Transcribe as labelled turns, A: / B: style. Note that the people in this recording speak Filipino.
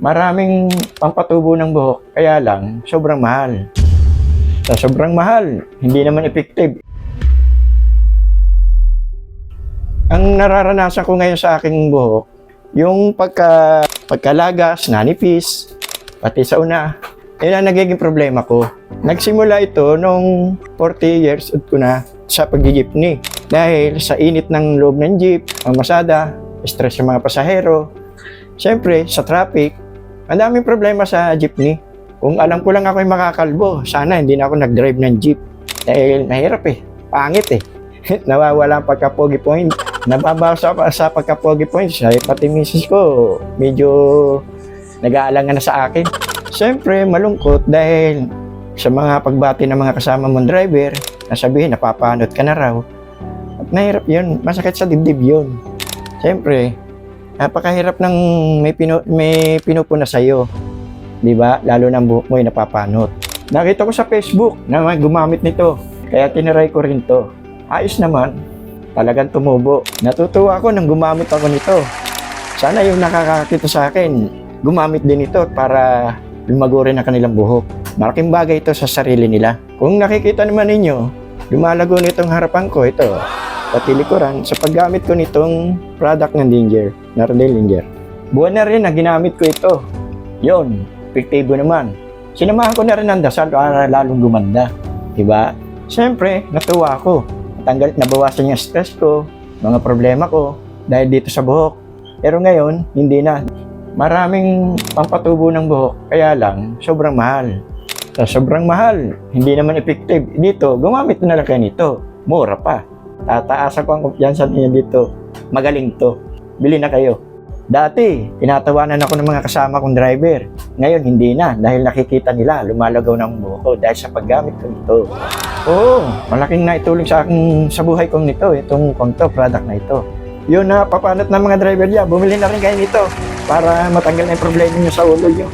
A: Maraming pampatubo ng buhok, kaya lang sobrang mahal. Sa sobrang mahal, hindi naman effective. Ang nararanasan ko ngayon sa aking buhok, yung pagka, pagkalagas, nanipis, pati sa una, yun ang nagiging problema ko. Nagsimula ito nung 40 years old ko na sa pag-jeepney. Dahil sa init ng loob ng jeep, ang masada, stress sa mga pasahero, Siyempre, sa traffic, ang daming problema sa jeepney. Kung alam ko lang ako yung makakalbo, sana hindi na ako nag-drive ng jeep. Dahil mahirap eh. Pangit eh. Nawawala ang pagka-pogi point. Nababawas ako sa pagka-pogi point. Sa pati misis ko, medyo nag-aalangan na sa akin. Siyempre, malungkot dahil sa mga pagbati ng mga kasama mong driver, nasabihin, napapanot ka na raw. At mahirap yun. Masakit sa dibdib yun. Siyempre, napakahirap ng may, pinu, may pinupuna sa'yo. Di ba? Lalo ang buhok mo ay napapanot. Nakita ko sa Facebook na may gumamit nito. Kaya tiniray ko rin to. Ayos naman. Talagang tumubo. Natutuwa ako nang gumamit ako nito. Sana yung nakakakita sa akin, gumamit din ito para lumago rin ang kanilang buhok. Malaking bagay ito sa sarili nila. Kung nakikita naman ninyo, lumalago nitong harapan ko ito pati likuran sa paggamit ko nitong product ng Dinger, Nardel Dinger. Buwan na rin na ginamit ko ito. Yon, epektibo naman. Sinamahan ko na rin ng dasal para lalong gumanda. Diba? Siyempre, natuwa ako. Natanggal, nabawasan yung stress ko, mga problema ko, dahil dito sa buhok. Pero ngayon, hindi na. Maraming pampatubo ng buhok, kaya lang, sobrang mahal. Sa sobrang mahal, hindi naman effective. Dito, gumamit na lang kayo nito. Mura pa. Tataasan ko ang kumpiyansa niyo dito. Magaling to. Bili na kayo. Dati, tinatawanan ako ng mga kasama kong driver. Ngayon, hindi na dahil nakikita nila lumalagaw ng buhok ko dahil sa paggamit ko nito. Oo, malaking naitulong sa akin sa buhay kong nito, itong konto, product na ito. Yun na, papanat ng mga driver niya, bumili na rin kayo nito para matanggal na yung problema niyo sa ulo niyo.